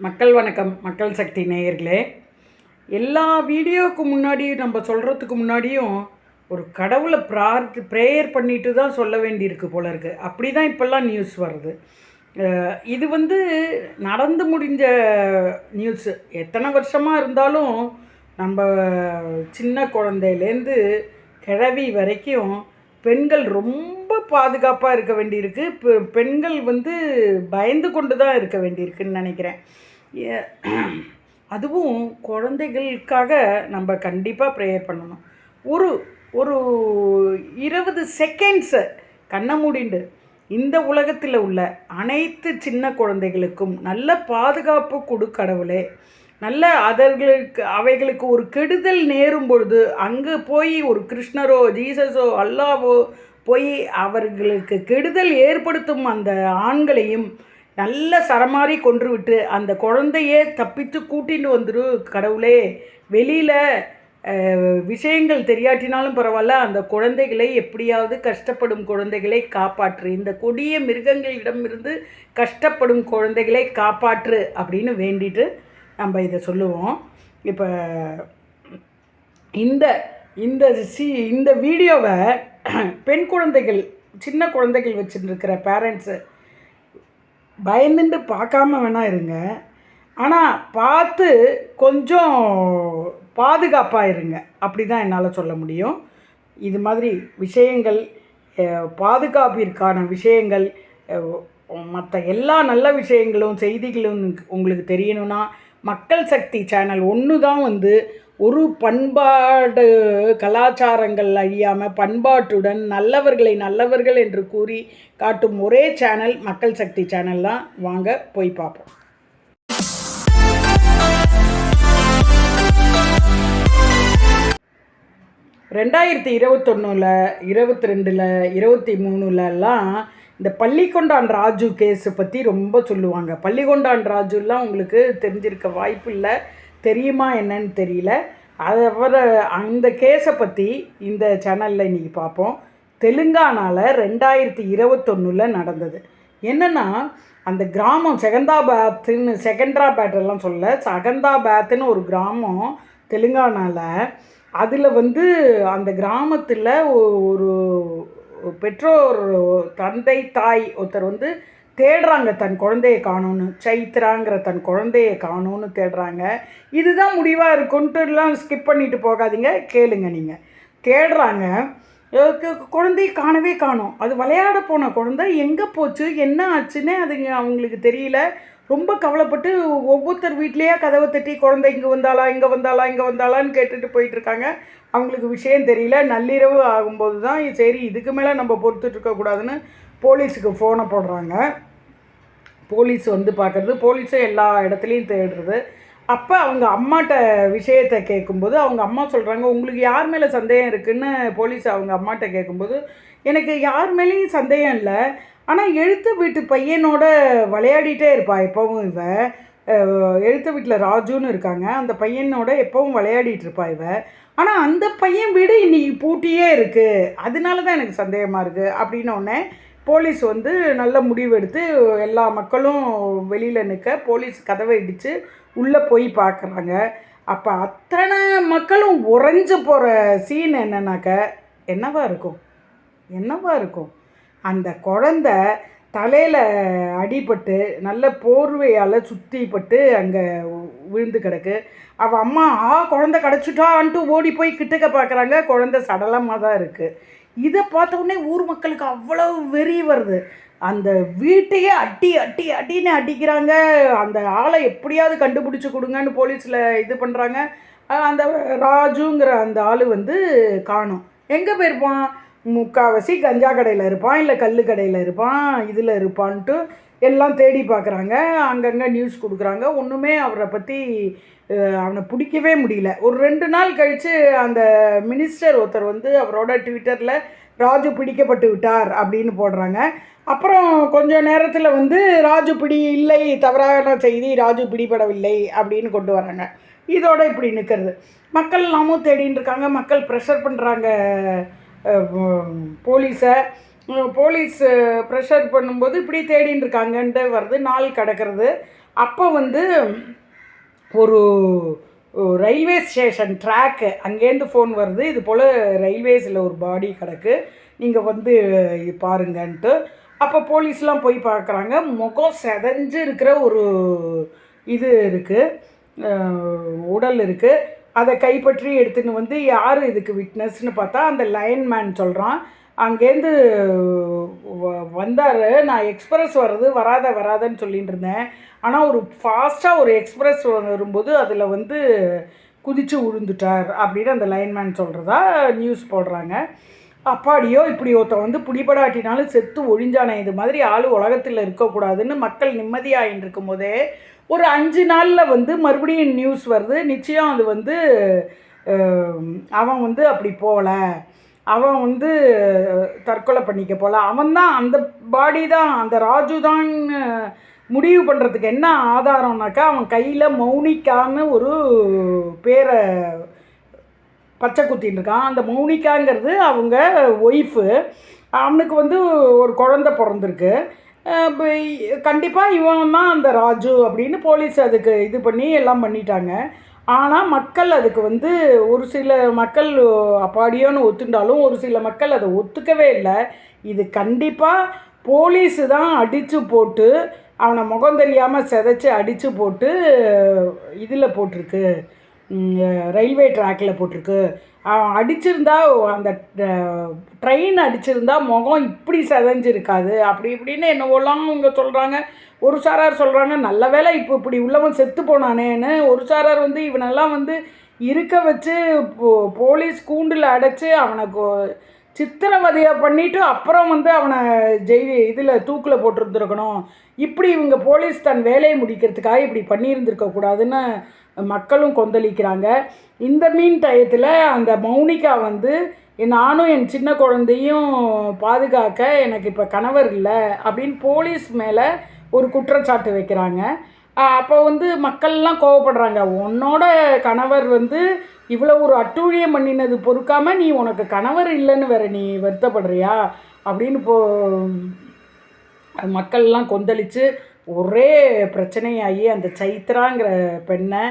மக்கள் வணக்கம் மக்கள் சக்தி நேயர்களே. எல்லா வீடியோவுக்கு முன்னாடி நம்ம சொல்கிறதுக்கு முன்னாடியும் ஒரு கடவுளை பிரார்த்து ப்ரேயர் பண்ணிட்டு தான் சொல்ல வேண்டியிருக்கு போல இருக்குது அப்படி தான் இப்போல்லாம் நியூஸ் வருது. இது வந்து நடந்து முடிஞ்ச நியூஸு எத்தனை வருஷமாக இருந்தாலும் நம்ம சின்ன குழந்தையிலேருந்து கிழவி வரைக்கும் பெண்கள் ரொம்ப பாதுகாப்பாக இருக்க வேண்டியிருக்கு. பெ- பெண்கள் வந்து பயந்து கொண்டு தான் இருக்க வேண்டியிருக்குன்னு நினைக்கிறேன். ஏ- அதுவும் குழந்தைகளுக்காக நம்ம கண்டிப்பாக ப்ரேயர் பண்ணணும். ஒரு ஒரு இருபது செகண்ட்ஸு கண்ணை மூடிண்டு இந்த உலகத்தில் உள்ள அனைத்து சின்ன குழந்தைகளுக்கும் நல்ல பாதுகாப்பு கொடு கடவுளே. நல்ல அதர்களுக்கு அவைகளுக்கு ஒரு கெடுதல் நேரும் பொழுது அங்கே போய் ஒரு கிருஷ்ணரோ ஜீசஸோ அல்லாவோ போய் அவர்களுக்கு கெடுதல் ஏற்படுத்தும் அந்த ஆண்களையும் நல்ல சரமாரி கொன்று விட்டு அந்த குழந்தையே தப்பித்து கூட்டின்னு வந்துரு கடவுளே. வெளியில் விஷயங்கள் தெரியாட்டினாலும் பரவாயில்ல அந்த குழந்தைகளை எப்படியாவது கஷ்டப்படும் குழந்தைகளை காப்பாற்று. இந்த கொடிய மிருகங்களிடமிருந்து கஷ்டப்படும் குழந்தைகளை காப்பாற்று அப்படின்னு வேண்டிட்டு நம்ம இதை சொல்லுவோம். இப்போ இந்த இந்த சி இந்த வீடியோவை பெண் குழந்தைகள் சின்ன குழந்தைகள் வச்சுருக்கிற பேரண்ட்ஸு பயந்துட்டு பார்க்காம வேணா இருங்க. ஆனால் பார்த்து கொஞ்சம் பாதுகாப்பாக இருங்க. அப்படி தான் என்னால் சொல்ல முடியும். இது மாதிரி விஷயங்கள் பாதுகாப்பிற்கான விஷயங்கள் மற்ற எல்லா நல்ல விஷயங்களும் செய்திகளும் உங்களுக்கு தெரியணும்னா மக்கள் சக்தி சேனல் ஒன்று தான் வந்து ஒரு பண்பாடு கலாச்சாரங்கள் அழியாமல் பண்பாட்டுடன் நல்லவர்களை நல்லவர்கள் என்று கூறி காட்டும் ஒரே சேனல் மக்கள் சக்தி சேனல் தான். வாங்க போய் பார்ப்போம். ரெண்டாயிரத்தி இருபத்தொன்னில் இருபத்தி ரெண்டில் இருபத்தி மூணுலலாம் இந்த பள்ளிக்கொண்டான் ராஜு கேஸை பற்றி ரொம்ப சொல்லுவாங்க. பள்ளிக்கொண்டான் ராஜுலாம் உங்களுக்கு தெரிஞ்சிருக்க வாய்ப்பு இல்லை. தெரியுமா என்னன்னு தெரியல. அதை அந்த கேஸை பற்றி இந்த சேனலில் இன்றைக்கி பார்ப்போம். தெலுங்கானாவில் ரெண்டாயிரத்தி இருபத்தொன்னில் நடந்தது. என்னென்னா அந்த கிராமம் செகந்தாபாத்துன்னு செகண்ட்ராபேட் சொல்ல சகந்தாபாத்துன்னு ஒரு கிராமம் தெலுங்கானாவில் அதில் வந்து அந்த கிராமத்தில் ஒரு பெற்றோர் தந்தை தாய் ஒருத்தர் வந்து தேடுறாங்க தன் குழந்தையை காணோன்னு சைத்ராங்கிற தன் குழந்தையை காணோன்னு தேடுறாங்க. இதுதான் முடிவாக இருக்குன்ட்டுலாம் ஸ்கிப் பண்ணிட்டு போகாதீங்க. கேளுங்க நீங்கள் தேடுறாங்க. குழந்தையை காணவே காணும். அது விளையாட போன குழந்தை எங்கே போச்சு? என்ன ஆச்சுன்னே அதுங்க அவங்களுக்கு தெரியல. ரொம்ப கவலைப்பட்டு ஒவ்வொருத்தர் வீட்லேயே கதவை தட்டி குழந்தை இங்கே வந்தாளா இங்கே வந்தாளா இங்கே வந்தாளான்னு கேட்டுட்டு போயிட்டுருக்காங்க அவங்களுக்கு விஷயம் தெரியல. நள்ளிரவு ஆகும்போது தான் சரி இதுக்கு மேலே நம்ம பொறுத்துட்டு இருக்கக்கூடாதுன்னு போலீஸுக்கு ஃபோனை போடுறாங்க. போலீஸ் வந்து பார்க்குறது போலீஸும் எல்லா இடத்துலையும் தேடுறது. அப்போ அவங்க அம்மாட்ட விஷயத்தை கேட்கும்போது அவங்க அம்மா சொல்கிறாங்க உங்களுக்கு யார் மேலே சந்தேகம் இருக்குதுன்னு போலீஸ் அவங்க அம்மாட்ட கேட்கும்போது எனக்கு யார் மேலேயும் சந்தேகம் இல்லை. ஆனால் எழுத்து வீட்டு பையனோட விளையாடிட்டே இருப்பா எப்போவும் இவ. எழுத்து வீட்டில் ராஜுன்னு இருக்காங்க. அந்த பையனோட எப்பவும் விளையாடிட்டு இருப்பா இவ. ஆனால் அந்த பையன் வீடு இன்னைக்கு பூட்டியே இருக்குது அதனால தான் எனக்கு சந்தேகமாக இருக்குது அப்படின்ன போலீஸ் வந்து நல்ல முடிவெடுத்து எல்லா மக்களும் வெளியில் நிற்க போலீஸ் கதவை இடித்து உள்ளே போய் பார்க்குறாங்க அப்போ அத்தனை மக்களும் உறைஞ்சு போகிற சீன் என்னன்னாக்க என்னவா இருக்கும்? என்னவா இருக்கும்? அந்த குழந்த தலையில் அடிபட்டு நல்ல போர்வையால் சுற்றிப்பட்டு அங்கே விழுந்து கிடக்கு. அவள் அம்மா ஆ குழந்த கிடச்சிட்டான்ட்டு ஓடி போய் கிட்டக்க பார்க்குறாங்க குழந்த சடலமாக தான் இருக்குது இதை பார்த்தவுடனே ஊர் மக்களுக்கு அவ்வளோ வெறி வருது. அந்த வீட்டையே அட்டி அட்டி அடின்னு அடிக்கிறாங்க. அந்த ஆளை எப்படியாவது கண்டுபிடிச்சி கொடுங்கன்னு போலீஸில் இது பண்ணுறாங்க அந்த ராஜுங்கிற அந்த ஆள் வந்து காணும். எங்கே போயிருப்பான்? முக்காவாசி கஞ்சா கடையில் இருப்பான் இல்லை கல் கடையில் இருப்பான் இதில் இருப்பான்ட்டு எல்லாம் தேடி பார்க்குறாங்க அங்கங்கே நியூஸ் கொடுக்குறாங்க. ஒன்றுமே அவரை பற்றி அவனை பிடிக்கவே முடியல. ஒரு ரெண்டு நாள் கழித்து அந்த மினிஸ்டர் ஒருத்தர் வந்து அவரோட ட்விட்டரில் ராஜு பிடிக்கப்பட்டு விட்டார் அப்படின்னு போடுறாங்க. அப்புறம் கொஞ்ச நேரத்தில் வந்து ராஜு பிடி இல்லை தவறான செய்தி ராஜு பிடிபடவில்லை அப்படின்னு கொண்டு வராங்க. இதோட இப்படி நிற்கிறது மக்கள் எல்லாமும் தேடின்னு இருக்காங்க. மக்கள் ப்ரெஷர் பண்ணுறாங்க போலீஸை. போலீஸ் ப்ரெஷர் பண்ணும்போது இப்படி தேடின்னு இருக்காங்கன்ட்டு வருது நாள் கிடக்கிறது. அப்போ வந்து ஒரு ரயில்வே ஸ்டேஷன் ட்ராக்கு அங்கேருந்து ஃபோன் வருது. இது போல் ரயில்வேஸில் ஒரு பாடி கிடக்கு. நீங்கள் வந்து இது பாருங்கன்ட்டு. அப்போ போலீஸ்லாம் போய் பார்க்குறாங்க முகம் செதஞ்சு இருக்கிற ஒரு இது இருக்குது உடல் இருக்குது அதை கைப்பற்றி எடுத்துன்னு வந்து யார் இதுக்கு விட்னஸ்னு பார்த்தா அந்த லைன்மேன் சொல்கிறான் அங்கேருந்து வந்தார். நான் எக்ஸ்பிரஸ் வர்றது வராத வராதன்னு சொல்லிட்டு இருந்தேன். ஆனால் ஒரு ஃபாஸ்ட்டாக ஒரு எக்ஸ்பிரஸ் வரும்போது அதில் வந்து குதித்து விழுந்துட்டார் அப்படின்னு அந்த லைன்மேன் சொல்கிறதா நியூஸ் போடுறாங்க. அப்பாடியோ இப்படி ஒருத்தன் வந்து பிடிபடாட்டினாலும் செத்து ஒழிஞ்சானே இது மாதிரி ஆள் உலகத்தில் இருக்கக்கூடாதுன்னு மக்கள் நிம்மதியாகின்னு இருக்கும்போதே ஒரு அஞ்சு நாளில் வந்து மறுபடியும் நியூஸ் வருது. நிச்சயம் அது வந்து அவன் வந்து அப்படி போகல. அவன் வந்து தற்கொலை பண்ணிக்க போல. அவன் தான் அந்த பாடி தான் அந்த ராஜு தான் முடிவு பண்ணுறதுக்கு என்ன ஆதாரம்னாக்கா அவன் கையில் மௌனிக்கான்னு ஒரு பேரை பச்சை குத்தின்னு இருக்கான். அந்த மௌனிகாங்கிறது அவங்க ஒய்ஃபு அவனுக்கு வந்து ஒரு குழந்த பிறந்திருக்கு. கண்டிப்பாக இவன் தான் அந்த ராஜு அப்படின்னு போலீஸ் அதுக்கு இது பண்ணி எல்லாம் பண்ணிட்டாங்க. ஆனால் மக்கள் அதுக்கு வந்து ஒரு சில மக்கள் அப்பாடியோன்னு ஒத்துண்டாலும் ஒரு சில மக்கள் அதை ஒத்துக்கவே இல்லை. இது கண்டிப்பாக போலீஸு தான் அடித்து போட்டு அவனை முகம் தெரியாமல் செதைச்சி அடித்து போட்டு இதில் போட்டிருக்கு. ரயில்வே ட்ராக்கில் போட்டிருக்கு. அடிச்சிருந்தா அந்த ட்ரெயின் அடிச்சிருந்தா முகம் இப்படி செதஞ்சிருக்காது. அப்படி இப்படின்னு என்னவோலாம் அவங்க சொல்கிறாங்க ஒரு சாரார் சொல்கிறாங்க நல்ல வேளை இப்போ இப்படி உள்ளவன் செத்து போனானேன்னு. ஒரு சாரார் வந்து இவனெல்லாம் வந்து இருக்க வச்சு போ போலீஸ் கூண்டில் அடைச்சி அவனை கொ- சித்திரவதையை பண்ணிட்டு அப்புறம் வந்து அவனை ஜெயில் இதில் தூக்கில் போட்டிருந்துருக்கணும். இப்படி இவங்க போலீஸ் தன் வேலையை முடிக்கிறதுக்காக இப்படி பண்ணியிருந்திருக்கக்கூடாதுன்னு மக்களும் கொந்தளிக்கிறாங்க. இந்த மீன் டயத்தில் அந்த மௌனிகா வந்து நானும் என் சின்ன குழந்தையும் பாதுகாக்க எனக்கு இப்போ கணவர் இல்லை அப்படின்னு போலீஸ் மேலே ஒரு குற்றச்சாட்டு வைக்கிறாங்க. அப்போ வந்து மக்கள்லாம் கோவப்படுறாங்க. உன்னோட கணவர் வந்து இவ்வளோ ஒரு அட்டூழியம் பண்ணினது பொறுக்காமல் நீ உனக்கு கணவர் இல்லைன்னு வேற நீ வருத்தப்படுறியா? அப்படின்னு போ மக்கள்லாம் கொந்தளித்து ஒரே பிரச்சனையாகி அந்த சைத்ராங்கிற பெண்ணை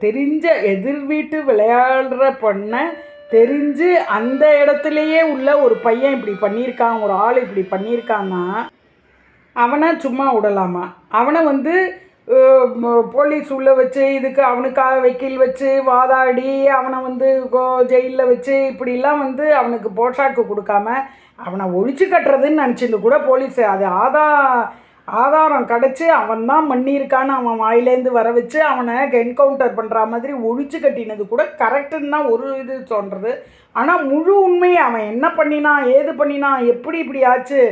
தெரிஞ்ச எதிர் வீட்டு விளையாடுற பொண்ணை தெரிஞ்சு அந்த இடத்துலையே உள்ள ஒரு பையன் இப்படி பண்ணியிருக்கான் ஒரு ஆள் இப்படி பண்ணியிருக்கான்னா அவனை சும்மா விடலாமா? அவனை வந்து போலீஸ் உள்ளே வச்சு இதுக்கு அவனுக்காக வக்கீல் வச்சு வாதாடி அவனை வந்து ஜெயிலில் வச்சு இப்படிலாம் வந்து அவனுக்கு போஷாக்கு கொடுக்காம அவனை ஒழிச்சு கட்டுறதுன்னு நினச்சிருந்து கூட போலீஸ் அது ஆதா ஆதாரம் கிடச்சி அவன் தான் பண்ணியிருக்கான்னு அவன் வாயிலேருந்து வர வச்சு அவனை என்கவுண்டர் பண்ணுற மாதிரி ஒழிச்சு கட்டினது கூட கரெக்டுன்னு தான் ஒரு இது சொல்கிறது ஆனால் முழு உண்மையை அவன் என்ன பண்ணினான் ஏது பண்ணினான் எப்படி இப்படி ஆச்சு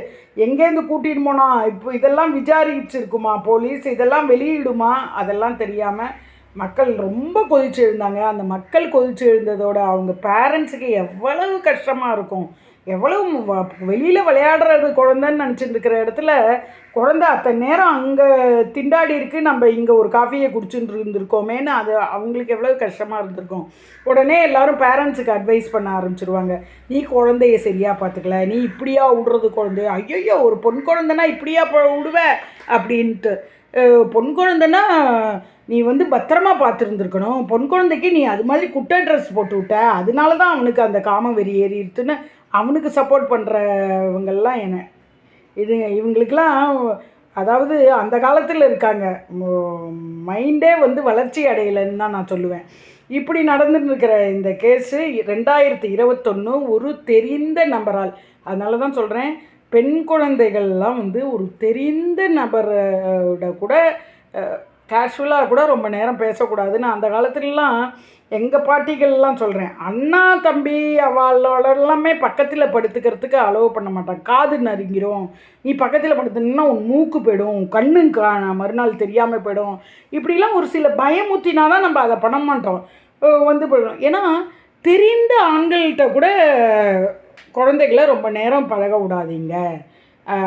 எங்கேருந்து கூட்டிகிட்டு போனான் இப்போ இதெல்லாம் விசாரிச்சிருக்குமா போலீஸ் இதெல்லாம் வெளியிடுமா அதெல்லாம் தெரியாமல் மக்கள் ரொம்ப கொதிச்சு எழுந்தாங்க. அந்த மக்கள் கொதிச்சு எழுந்ததோட அவங்க பேரண்ட்ஸுக்கு எவ்வளவு கஷ்டமாக இருக்கும். எவ்வளவு வெளியில் விளையாடுறது குழந்தைன்னு நினச்சிட்டு இருக்கிற இடத்துல குழந்த அத்தனை நேரம் அங்கே திண்டாடி இருக்கு நம்ம இங்கே ஒரு காஃபியை குடிச்சுட்டு இருந்திருக்கோமேன்னு அது அவங்களுக்கு எவ்வளோ கஷ்டமாக இருந்திருக்கும். உடனே எல்லாரும் பேரண்ட்ஸுக்கு அட்வைஸ் பண்ண ஆரம்பிச்சிருவாங்க. நீ குழந்தைய சரியாக பார்த்துக்கல. நீ இப்படியா விடுறது குழந்தைய ஐயோ ஒரு பொன் குழந்தைனா இப்படியா விடுவ? அப்படின்ட்டு. பொன் குழந்தைன்னா நீ வந்து பத்திரமா பார்த்துருந்துருக்கணும். பொன் குழந்தைக்கு நீ அது மாதிரி குட்டை ட்ரெஸ் போட்டு விட்ட. அதனால தான் அவனுக்கு அந்த காம வெறி ஏறிடுத்துன்னு அவனுக்கு சப்போர்ட் பண்ணுறவங்கெல்லாம் என்ன? இது இவங்களுக்கெல்லாம் அதாவது அந்த காலத்தில் இருக்காங்க. மைண்டே வந்து வளர்ச்சி அடையலைன்னு தான் நான் சொல்லுவேன். இப்படி நடந்துட்டு இருக்கிற இந்த கேஸு ரெண்டாயிரத்தி இருபத்தொன்று ஒரு தெரிந்த நபரால். அதனால தான் சொல்கிறேன் பெண் குழந்தைகள்லாம் வந்து ஒரு தெரிந்த நபரோட கூட கேஷுவலாக கூட ரொம்ப நேரம் பேசக்கூடாதுன்னு அந்த காலத்துலலாம் எங்கள் பாட்டிகள்லாம் சொல்கிறேன் அண்ணா தம்பி அவளோட எல்லாமே பக்கத்தில் படுத்துக்கிறதுக்கு அலோவ் பண்ண மாட்டான். காது நறுங்கிரும். நீ பக்கத்தில் படுத்துனா உன் மூக்கு போயிடும். உன் கண்ணு மறுநாள் தெரியாமல் போயிடும். இப்படிலாம் ஒரு சில பயமுத்தினா தான் நம்ம அதை பண்ண மாட்டோம். வந்து போயிடும். ஏன்னா தெரிந்த ஆண்கள்கிட்ட கூட குழந்தைகளை ரொம்ப நேரம் பழக விடாதீங்க.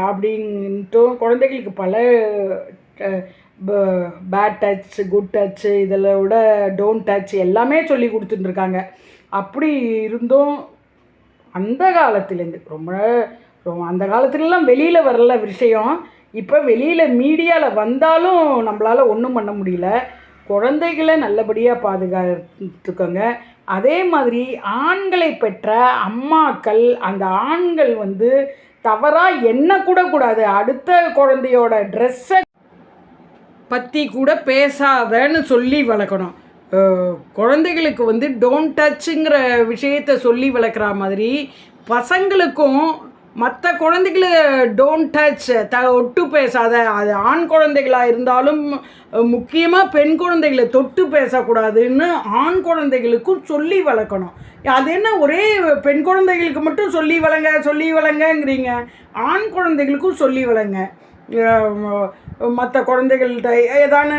அப்படின்ட்டு குழந்தைகளுக்கு பல பேட் டச் குட் டச் இதில் விட டோன்ட் டச் எல்லாமே சொல்லி கொடுத்துட்டுருக்காங்க. அப்படி இருந்தும் அந்த காலத்துலேருந்து ரொம்ப ரொம்ப அந்த காலத்துலலாம் வெளியில் வரல விஷயம். இப்போ வெளியில் மீடியாவில் வந்தாலும் நம்மளால் ஒன்றும் பண்ண முடியல. குழந்தைகளை நல்லபடியாக பாதுகாத்துக்கோங்க. அதே மாதிரி ஆண்களை பெற்ற அம்மாக்கள் அந்த ஆண்கள் வந்து தவறாக எண்ணக்கூட கூடாது அடுத்த குழந்தையோட ட்ரெஸ்ஸை பற்றி கூட பேசாதன்னு சொல்லி வளர்க்கணும். குழந்தைகளுக்கு வந்து டோன்ட் டச்சுங்கிற விஷயத்த சொல்லி வளர்க்குற மாதிரி பசங்களுக்கும் மற்ற குழந்தைகள டோன்ட் டச் த ஒட்டு பேசாத அது ஆண் குழந்தைகளாக இருந்தாலும் முக்கியமாக பெண் குழந்தைகளை தொட்டு பேசக்கூடாதுன்னு ஆண் குழந்தைகளுக்கும் சொல்லி வளர்க்கணும். அது என்ன ஒரே பெண் குழந்தைகளுக்கு மட்டும் சொல்லி வளங்க சொல்லி வளங்கங்கிறீங்க. ஆண் குழந்தைகளுக்கும் சொல்லி வளங்க. மற்ற குழந்தைகள்கிட்ட ஏதான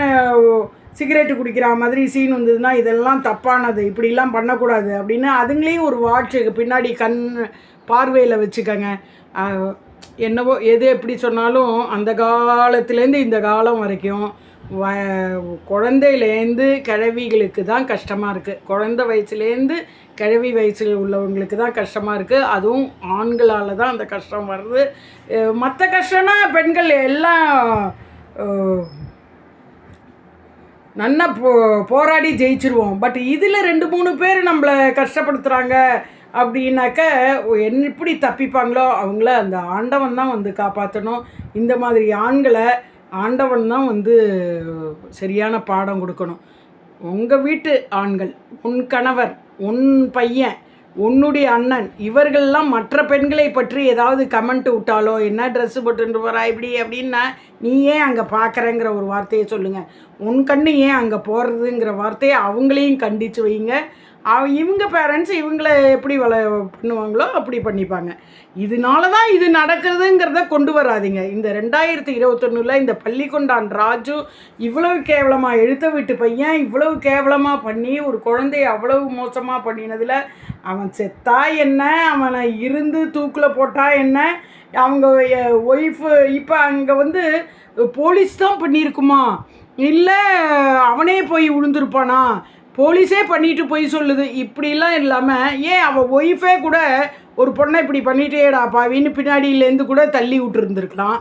சிகரெட்டு குடிக்கிற மாதிரி சீன் வந்ததுன்னா இதெல்லாம் தப்பானது இப்படிலாம் பண்ணக்கூடாது அப்படின்னு அதுங்களையும் ஒரு வாட்ச் பின்னாடி கண் பார்வையில் வச்சுக்கோங்க. என்னவோ எது எப்படி சொன்னாலும் அந்த காலத்துலேருந்து இந்த காலம் வரைக்கும் வ குழந்தையிலேருந்து கிழவிகளுக்கு தான் கஷ்டமாக இருக்குது குழந்த வயசுலேருந்து கிழவி வயசில் உள்ளவங்களுக்கு தான் கஷ்டமாக இருக்குது அதுவும் ஆண்களால் தான் அந்த கஷ்டம் வருது மற்ற கஷ்டம்னா பெண்கள் எல்லாம் நல்லா போ போராடி ஜெயிச்சிருவோம். பட் இதில் ரெண்டு மூணு பேர் நம்மளை கஷ்டப்படுத்துகிறாங்க அப்படின்னாக்க என்ன எப்படி தப்பிப்பாங்களோ அவங்கள அந்த ஆண்டவன் தான் வந்து காப்பாற்றணும் இந்த மாதிரி ஆண்களை ஆண்டவன் தான் வந்து சரியான பாடம் கொடுக்கணும். உங்கள் வீட்டு ஆண்கள் உன் கணவர் உன் பையன் உன்னுடைய அண்ணன் இவர்கள்லாம் மற்ற பெண்களை பற்றி ஏதாவது கமெண்ட் விட்டாலோ என்ன ட்ரெஸ்ஸு போட்டுட்டு போகிறா இப்படி அப்படின்னா நீ ஏன் அங்கே பார்க்குறேங்கிற ஒரு வார்த்தையை சொல்லுங்கள் உன் கண்ணு ஏன் அங்கே போகிறதுங்கிற வார்த்தையை அவங்களையும் கண்டித்து வைங்க. இவங்க பேரண்ட்ஸ் இவங்கள எப்படி வள பண்ணுவாங்களோ அப்படி பண்ணிப்பாங்க. இதனால தான் இது நடக்குதுங்கிறத கொண்டு வராதீங்க. இந்த ரெண்டாயிரத்தி இருபத்தொன்னில் இந்த பள்ளிக்கொண்டான் ராஜு இவ்வளவு கேவலமாக எழுத்த வீட்டு பையன் இவ்வளவு கேவலமாக பண்ணி ஒரு குழந்தைய அவ்வளவு மோசமாக பண்ணினதில் அவன் செத்தா என்ன? அவனை இருந்து தூக்கில் போட்டா என்ன? அவங்க ஒய்ஃபு இப்போ அங்கே வந்து போலீஸ் தான் பண்ணியிருக்குமா? இல்லை அவனே போய் விழுந்திருப்பானா போலீஸே பண்ணிட்டு போய் சொல்லுது. இப்படிலாம் இல்லாமல் ஏன் அவள் ஒய்ஃபே கூட ஒரு பொண்ணை இப்படி பண்ணிட்டேடா பாவின்னு பின்னாடியிலேருந்து கூட தள்ளி விட்டுருந்துருக்கலாம்.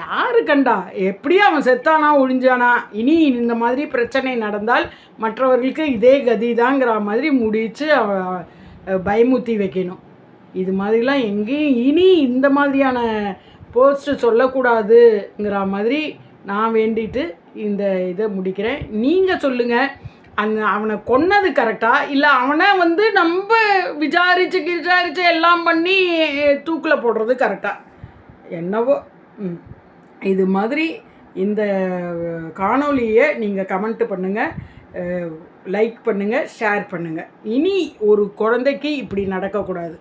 யாரு கண்டா? எப்படியும் அவன் செத்தானா ஒழிஞ்சானா? இனி இந்த மாதிரி பிரச்சனை நடந்தால் மற்றவர்களுக்கு இதே கதிதாங்கிற மாதிரி முடித்து அவன் பயமுத்தி வைக்கணும். இது மாதிரிலாம் எங்கேயும் இனி இந்த மாதிரியான போஸ்ட்டு சொல்லக்கூடாதுங்கிற மாதிரி நான் வேண்டிட்டு இந்த இதை முடிக்கிறேன். நீங்கள் சொல்லுங்கள் அந்த அவனை கொன்னது கரெக்டாக இல்லை அவனை வந்து நம்ம விசாரிச்சு விசாரித்து எல்லாம் பண்ணி தூக்கில் போடுறது கரெக்டாக என்னவோ. ம். இது மாதிரி இந்த காணொலியை நீங்கள் கமெண்ட் பண்ணுங்கள் லைக் பண்ணுங்கள் ஷேர் பண்ணுங்கள் இனி ஒரு குழந்தைக்கு இப்படி நடக்கக்கூடாது.